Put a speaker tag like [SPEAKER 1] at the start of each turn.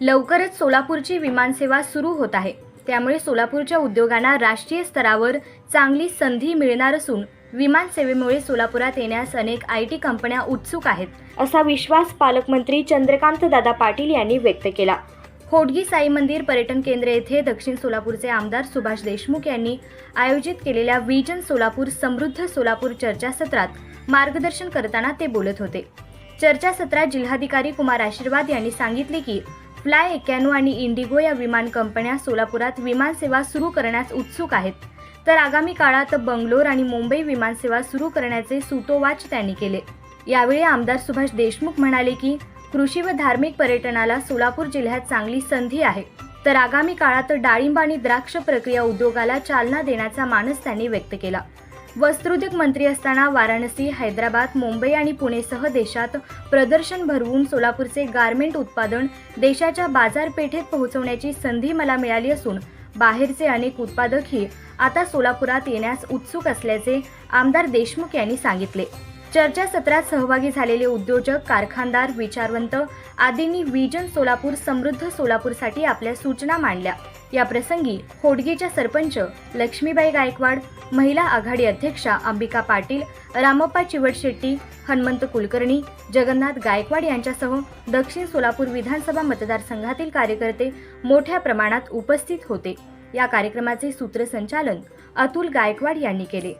[SPEAKER 1] लवकरच सोलापूरची विमानसेवा सुरू होत आहे. त्यामुळे सोलापूरच्या उद्योगांना राष्ट्रीय स्तरावर चांगली संधी मिळणार असून विमानसेवेमुळे सोलापुरात येण्यास अनेक आय टी कंपन्या उत्सुक आहेत असा विश्वास पालकमंत्री चंद्रकांत दादा पाटील यांनी व्यक्त केला. होडगी साई मंदिर पर्यटन केंद्र येथे दक्षिण सोलापूरचे आमदार सुभाष देशमुख यांनी आयोजित केलेल्या विजन सोलापूर समृद्ध सोलापूर चर्चासत्रात मार्गदर्शन करताना ते बोलत होते. चर्चासत्रात जिल्हाधिकारी कुमार आशीर्वाद यांनी सांगितले की फ्लाय एक्यानो आणि इंडिगो या विमान कंपन्या सोलापुरात विमानसेवा सुरू करण्यास उत्सुक आहेत. तर आगामी काळात बंगलोर आणि मुंबई विमानसेवा सुरू करण्याचे सुतोवाच त्यांनी केले. यावेळी आमदार सुभाष देशमुख म्हणाले की कृषी व धार्मिक पर्यटनाला सोलापूर जिल्ह्यात चांगली संधी आहे. तर आगामी काळात डाळिंब आणि द्राक्ष प्रक्रिया उद्योगाला चालना देण्याचा मानस त्यांनी व्यक्त केला. वस्त्रोद्योग मंत्री असताना वाराणसी हैदराबाद मुंबई आणि पुणेसह देशात प्रदर्शन भरवून सोलापूरचे गारमेंट उत्पादन देशाच्या बाजारपेठेत पोहोचवण्याची संधी मला मिळाली असून बाहेरचे अनेक उत्पादकही आता सोलापुरात येण्यास उत्सुक असल्याचे आमदार देशमुख यांनी सांगितले. चर्चासत्रात सहभागी झालेले उद्योजक कारखानदार विचारवंत आदींनी विजन सोलापूर समृद्ध सोलापूरसाठी आपल्या सूचना मांडल्या. या प्रसंगी होडगीच्या सरपंच लक्ष्मीबाई गायकवाड महिला आघाडी अध्यक्षा अंबिका पाटील रामप्पा चिवटशेट्टी हनुमंत कुलकर्णी जगन्नाथ गायकवाड यांच्यासह दक्षिण सोलापूर विधानसभा मतदारसंघातील कार्यकर्ते मोठ्या प्रमाणात उपस्थित होते. या कार्यक्रमाचे सूत्रसंचालन अतुल गायकवाड यांनी केले.